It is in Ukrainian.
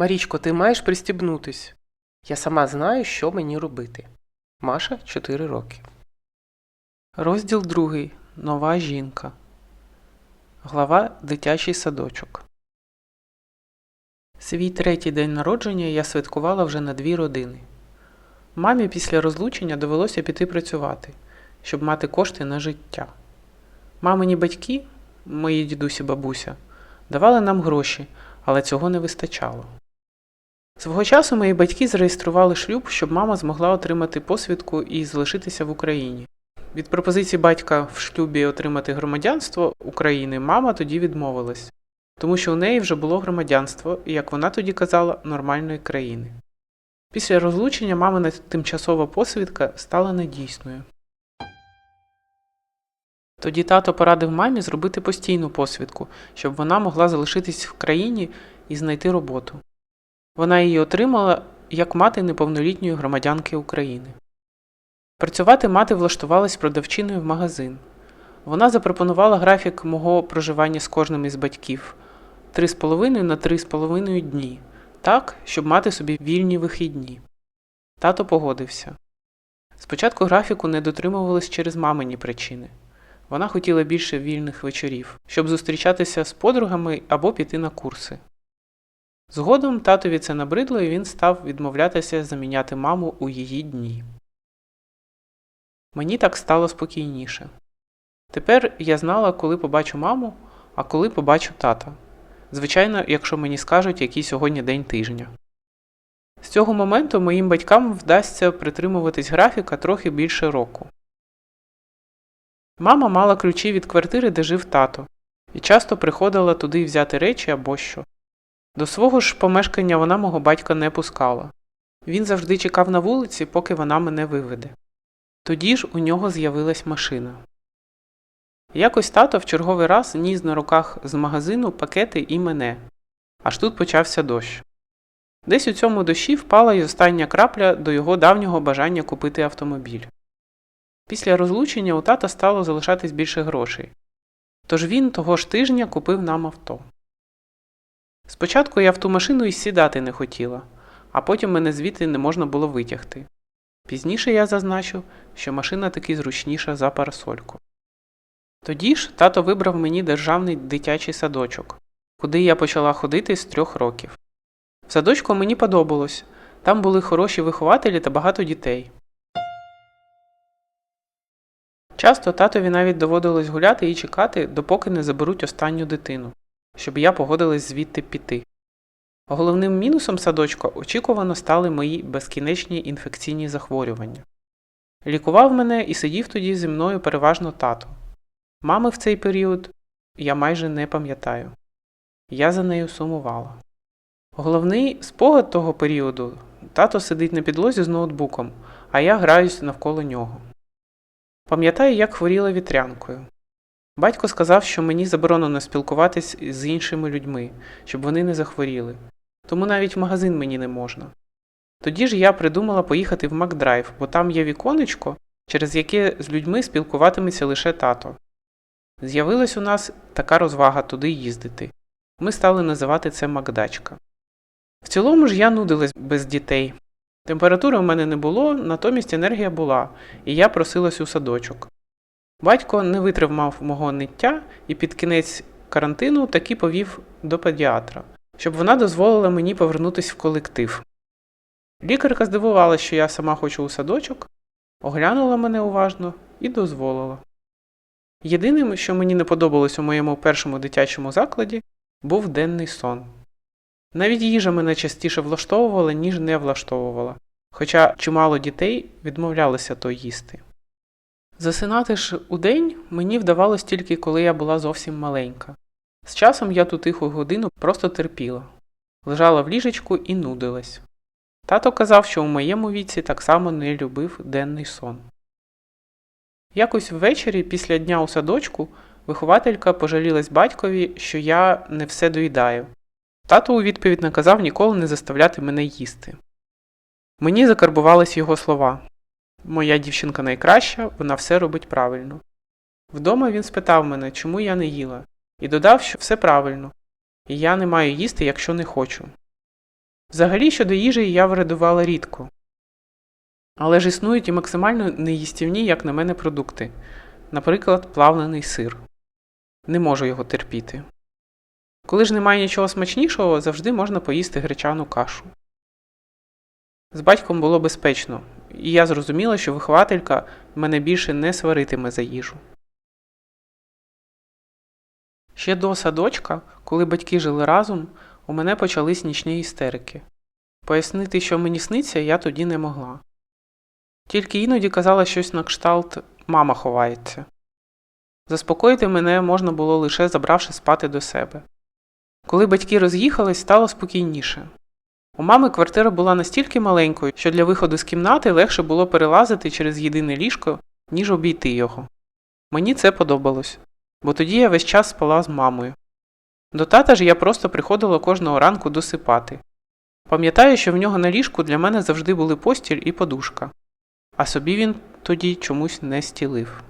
Марічко, ти маєш пристібнутись. Я сама знаю, що мені робити. Маша 4 роки. Розділ 2. Нова жінка. Глава Дитячий садочок. Свій третій день народження я святкувала вже на дві родини. Мамі після розлучення довелося піти працювати, щоб мати кошти на життя. Мамині батьки, мої дідусь і бабуся, давали нам гроші, але цього не вистачало. Свого часу мої батьки зареєстрували шлюб, щоб мама змогла отримати посвідку і залишитися в Україні. Від пропозиції батька в шлюбі отримати громадянство України мама тоді відмовилась, тому що у неї вже було громадянство, і, як вона тоді казала, нормальної країни. Після розлучення мамина тимчасова посвідка стала недійсною. Тоді тато порадив мамі зробити постійну посвідку, щоб вона могла залишитись в країні і знайти роботу. Вона її отримала як мати неповнолітньої громадянки України. Працювати мати влаштувалась продавчиною в магазин. Вона запропонувала графік мого проживання з кожним із батьків 3,5 на 3,5 дні, так, щоб мати собі вільні вихідні. Тато погодився. Спочатку графіку не дотримувались через мамині причини. Вона хотіла більше вільних вечорів, щоб зустрічатися з подругами або піти на курси. Згодом татові це набридло і він став відмовлятися заміняти маму у її дні. Мені так стало спокійніше. Тепер я знала, коли побачу маму, а коли побачу тата. Звичайно, якщо мені скажуть, який сьогодні день тижня. З цього моменту моїм батькам вдасться притримуватись графіка трохи більше року. Мама мала ключі від квартири, де жив тато, і часто приходила туди взяти речі або що. До свого ж помешкання вона мого батька не пускала. Він завжди чекав на вулиці, поки вона мене виведе. Тоді ж у нього з'явилась машина. Якось тато в черговий раз ніс на руках з магазину пакети і мене. Аж тут почався дощ. Десь у цьому дощі впала й остання крапля до його давнього бажання купити автомобіль. Після розлучення у тата стало залишатись більше грошей. Тож він того ж тижня купив нам авто. Спочатку я в ту машину й сідати не хотіла, а потім мене звідти не можна було витягти. Пізніше я зазначив, що машина таки зручніша за парасольку. Тоді ж тато вибрав мені державний дитячий садочок, куди я почала ходити з трьох років. В садочку мені подобалось там були хороші вихователі та багато дітей. Часто татові навіть доводилось гуляти і чекати, допоки не заберуть останню дитину, щоб я погодилась звідти піти. Головним мінусом садочка очікувано стали мої безкінечні інфекційні захворювання. Лікував мене і сидів тоді зі мною переважно тато. Мами в цей період я майже не пам'ятаю. Я за нею сумувала. Головний спогад того періоду тато сидить на підлозі з ноутбуком, а я граюсь навколо нього. Пам'ятаю, як хворіла вітрянкою. Батько сказав, що мені заборонено спілкуватись з іншими людьми, щоб вони не захворіли, тому навіть в магазин мені не можна. Тоді ж я придумала поїхати в Макдрайв, бо там є віконечко, через яке з людьми спілкуватиметься лише тато. З'явилась у нас така розвага туди їздити. Ми стали називати це Макдачка. В цілому ж я нудилась без дітей. Температури в мене не було, натомість енергія була, і я просилась у садочок. Батько не витримав мого ниття і під кінець карантину таки повів до педіатра, щоб вона дозволила мені повернутися в колектив. Лікарка здивувалася, що я сама хочу у садочок, оглянула мене уважно і дозволила. Єдиним, що мені не подобалось у моєму першому дитячому закладі, був денний сон. Навіть їжа мене частіше влаштовувала, ніж не влаштовувала, хоча чимало дітей відмовлялися то їсти. Засинати ж удень мені вдавалось тільки коли я була зовсім маленька. З часом я ту тиху годину просто терпіла, лежала в ліжечку і нудилась. Тато казав, що у моєму віці так само не любив денний сон. Якось ввечері, після дня у садочку, вихователька пожалілась батькові, що я не все доїдаю. Тато у відповідь наказав ніколи не заставляти мене їсти. Мені закарбувались його слова Моя дівчинка найкраща, вона все робить правильно. Вдома він спитав мене, чому я не їла, і додав, що все правильно, і я не маю їсти, якщо не хочу. Взагалі щодо їжі я врядувала рідко. Але ж існують і максимально неїстівні, як на мене, продукти. Наприклад, плавлений сир. Не можу його терпіти. Коли ж немає нічого смачнішого, завжди можна поїсти гречану кашу. З батьком було безпечно, і я зрозуміла, що вихователька мене більше не сваритиме за їжу. Ще до садочка, коли батьки жили разом, у мене почались нічні істерики. Пояснити, що мені сниться, я тоді не могла. Тільки іноді казала щось на кшталт мама ховається. Заспокоїти мене можна було лише забравши спати до себе. Коли батьки роз'їхались, стало спокійніше. У мами квартира була настільки маленькою, що для виходу з кімнати легше було перелазити через єдине ліжко, ніж обійти його. Мені це подобалось, бо тоді я весь час спала з мамою. До тата ж я просто приходила кожного ранку досипати. Пам'ятаю, що в нього на ліжку для мене завжди були постіль і подушка, а собі він тоді чомусь не стілив.